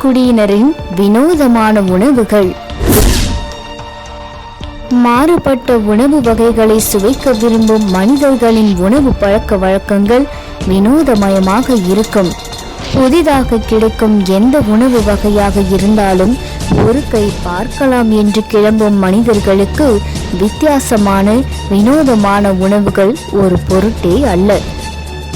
பழங்குடியினரின் வினோதமான உணவுகள். மாறுபட்ட உணவு வகைகளை சுவைக்க விரும்பும் மனிதர்களின் உணவு பழக்க வழக்கங்கள் வினோதமயமாக இருக்கும். புதிதாக கிடைக்கும் எந்த உணவு வகையாக இருந்தாலும் ஒரு கை பார்க்கலாம் என்று கிளம்பும் மனிதர்களுக்கு வித்தியாசமான வினோதமான உணவுகள் ஒரு பொருட்டே அல்ல.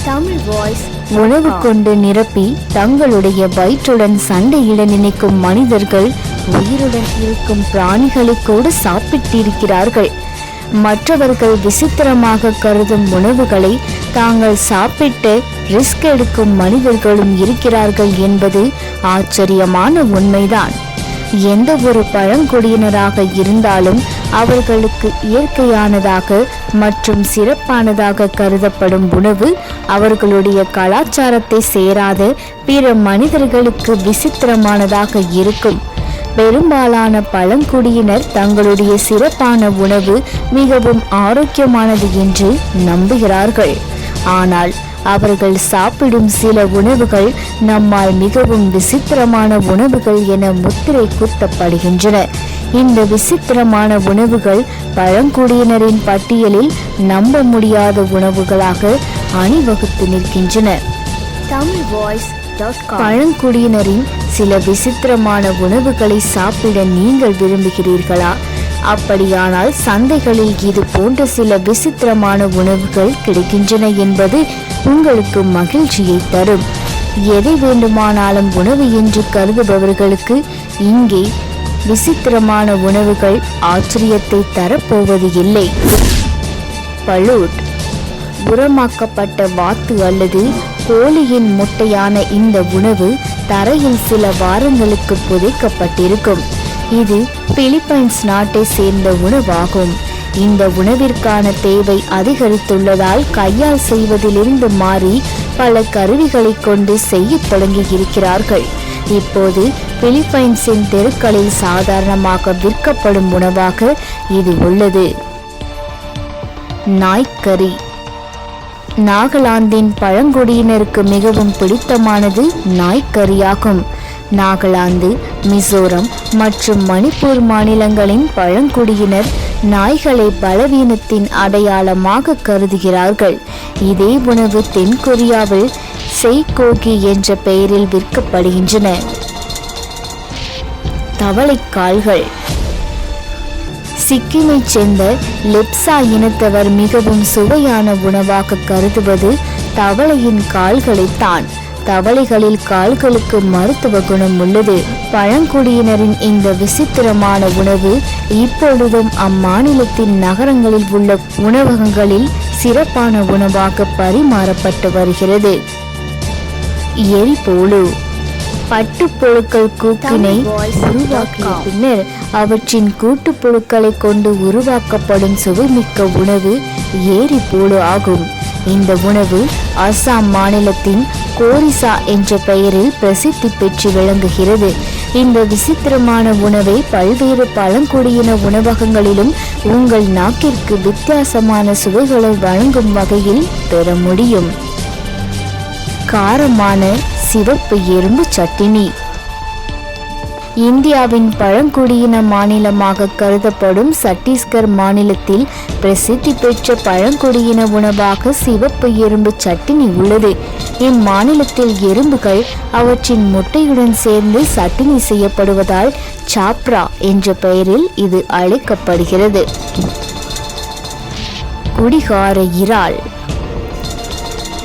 தமிழ் வாய்ஸ் உணவு கொண்டு நிரப்பி தங்களுடைய வயிற்றுடன் சண்டையிட நினைக்கும் மனிதர்கள் உயிருடன் இருக்கும் பிராணிகளை கூட சாப்பிட்டிருக்கிறார்கள். மற்றவர்கள் விசித்திரமாக கருதும் உணவுகளை தாங்கள் சாப்பிட்டு ரிஸ்க் எடுக்கும் மனிதர்களும் இருக்கிறார்கள் என்பது ஆச்சரியமான உண்மைதான். எந்த ஒரு பழங்குடியினராக இருந்தாலும் அவர்களுக்கு இயற்கையானதாக மற்றும் சிறப்பானதாக கருதப்படும் உணவு அவர்களுடைய கலாச்சாரத்தை சேராத பிற மனிதர்களுக்கு விசித்திரமானதாக இருக்கும். பெரும்பாலான பழங்குடியினர் தங்களுடைய சிறப்பான உணவு மிகவும் ஆரோக்கியமானது என்று நம்புகிறார்கள். ஆனால் அவர்கள் சாப்பிடும் சில உணவுகள் நம்மால் மிகவும் விசித்திரமான உணவுகள் என முத்திரை குத்தப்படுகின்றன. இந்த விசித்திரமான உணவுகள் பழங்குடியினரின் பட்டியலில் நம்ப முடியாத உணவுகளாக அணிவகுத்து நிற்கின்றன. தமிழ் வாய்ஸ் பழங்குடியினரின் சில விசித்திரமான உணவுகளை சாப்பிட நீங்கள் விரும்புகிறீர்களா? அப்படியானால் சந்தைகளில் இது போன்ற சில விசித்திரமான உணவுகள் கிடைக்கின்றன என்பது உங்களுக்கு மகிழ்ச்சியை தரும். எதை வேண்டுமானாலும் உணவு என்று கருதுபவர்களுக்கு இங்கே விசித்திரமான உணவுகள் ஆச்சரியத்தை தரப்போவது இல்லை. பலூட். உரமாக்கப்பட்ட வாத்து அல்லது கோழியின் முட்டையான இந்த உணவு தரையில் சில வாரங்களுக்கு புதைக்கப்பட்டிருக்கும். இது பிலிப்பைன்ஸ் நாட்டை சேர்ந்த உணவாகும். இந்த உணவிற்கான தேவை அதிகரித்துள்ளதால் கையால் செய்வதிலிருந்து மாறி பல கருவிகளை கொண்டு செய்யத் தொடங்கி இருக்கிறார்கள் இப்போது பிலிப்பைன்ஸின் தெருக்களில் சாதாரணமாக விற்கப்படும் உணவாக இது உள்ளது. நாய்க்கறி. நாகாலாந்தின் பழங்குடியினருக்கு மிகவும் பிடித்தமானது நாய்க்கறியாகும். நாகாலாந்து மிசோரம் மற்றும் மணிப்பூர் மாநிலங்களின் பழங்குடியினர் நாய்களை பலவீனத்தின் அடையாளமாக கருதுகிறார்கள். இதே உணவு தென்கொரியாவில் செய்கோகி என்ற பெயரில் விற்கப்படுகின்றன. தவளைக்கால்கள் சிக்கிமைச் சேர்ந்த லெப்சா இனத்தவர் மிகவும் சுவையான உணவாக கருதுவது தவளையின் கால்களைத்தான். தவளைகளில் கால்களுக்கு மருத்துவ குணம் உள்ளது. பழங்குடியினரின் இந்த விசித்திரமான உணவு இப்பொழுதும் அம்மாநிலத்தின் நகரங்களில் உள்ள உணவகங்களில் சிறப்பான உணவாக பரிமாறப்பட்டு வருகிறது. எரிபோலு பட்டுப்புழுக்கள் கூக்கினை உருவாக்கிய பின்னர் அவற்றின் கூட்டுப்புழுக்களை கொண்டு உருவாக்கப்படும் சுவைமிக்க உணவு ஏரிபோலு ஆகும். இந்த உணவு அஸ்ஸாம் மாநிலத்தின் கோரிசா என்ற பெயரில் பிரசித்தி பெற்று விளங்குகிறது. இந்த விசித்திரமான உணவை பல்வேறு பழங்குடியின உணவகங்களிலும் உங்கள் நாக்கிற்கு வித்தியாசமான சுவைகளை வழங்கும் வகையில் பெற முடியும். காரமான சிவப்பு எறும்பு சட்டினி. இந்தியாவின் பழங்குடியின மாநிலமாக கருதப்படும் சத்தீஸ்கர் மாநிலத்தில் பிரசித்தி பெற்ற பழங்குடியின உணவாக சிவப்பு எறும்பு சட்டினி உள்ளது. இம்மாநிலத்தில் எறும்புகள் அவற்றின் முட்டையுடன் சேர்ந்து சட்டினி செய்யப்படுவதால் சாப்ரா என்ற பெயரில் இது அழைக்கப்படுகிறது. குடிகார இறால்.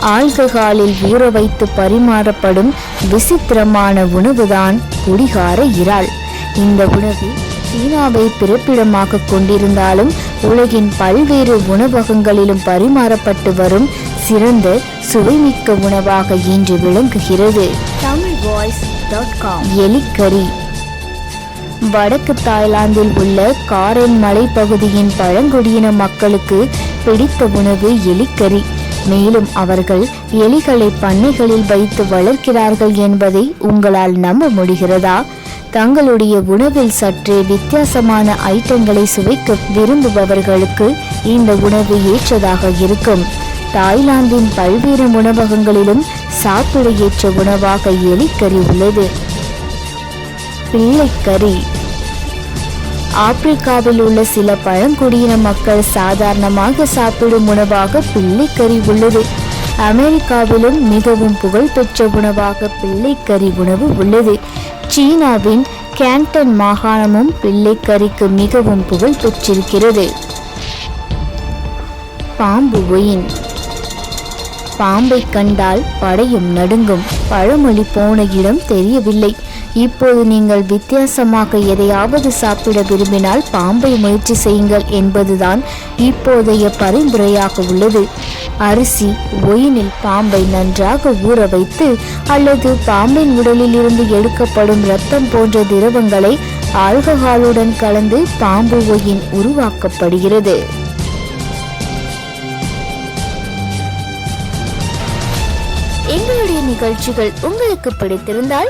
ஆல்கஹாலில் ஊற வைத்து பரிமாறப்படும் விசித்திரமான உணவுதான் குடிகார இறால். இந்த உணவு சீனாவை பிறப்பிடமாக கொண்டிருந்தாலும் உலகின் பல்வேறு உணவகங்களிலும் பரிமாறப்பட்டு வரும் சிறந்த சுவைமிக்க உணவாக இன்று விளங்குகிறது. தமிழ் வாய்ஸ் டாட் காம் எலிக்கறி. வடக்கு தாய்லாந்தில் உள்ள காரென் மலைப்பகுதியின் பழங்குடியின மக்களுக்கு பிடித்த உணவு எலிக்கறி. மேலும் அவர்கள் எலிகளை பண்ணைகளில் வைத்து வளர்க்கிறார்கள் என்பதை உங்களால் நம்ப முடிகிறதா? தங்களுடைய உணவில் சற்றே வித்தியாசமான ஐட்டங்களை சுவைக்க விரும்புபவர்களுக்கு இந்த உணவு ஏற்றதாக இருக்கும். தாய்லாந்தின் பல்வேறு உணவகங்களிலும் சாப்பிட ஏற்ற உணவாக எலிக்கறி உள்ளது. பிள்ளைக்கறி. ஆப்பிரிக்காவில் உள்ள சில பழங்குடியின மக்கள் சாதாரணமாக சாப்பிடும் உணவாக பிள்ளைக்கறி உள்ளது. அமெரிக்காவிலும் மிகவும் புகழ்பெற்ற உணவாக பிள்ளைக்கறி உணவு உள்ளது. சீனாவின் கேண்டன் மாகாணமும் பிள்ளைக்கறிக்கு மிகவும் புகழ் பெற்றிருக்கிறது பாம்பு ஒயின். பாம்பை கண்டால் படையும் நடுங்கும். பழமொழி போன இடம் தெரியவில்லை. இப்போது நீங்கள் வித்தியாசமாக எதையாவது சாப்பிட விரும்பினால் பாம்பை முயற்சி செய்யுங்கள் என்பதுதான் இப்போதைய பரிந்துரையாக உள்ளது. அரிசி ஒயினில் பாம்பை நன்றாக ஊற வைத்து அல்லது பாம்பின் உடலில் இருந்து எடுக்கப்படும் இரத்தம் போன்ற திரவங்களை ஆல்கஹாலுடன் கலந்து பாம்பு ஒயின் உருவாக்கப்படுகிறது. எங்களுடைய நிகழ்ச்சிகள் உங்களுக்கு பிடித்திருந்தால்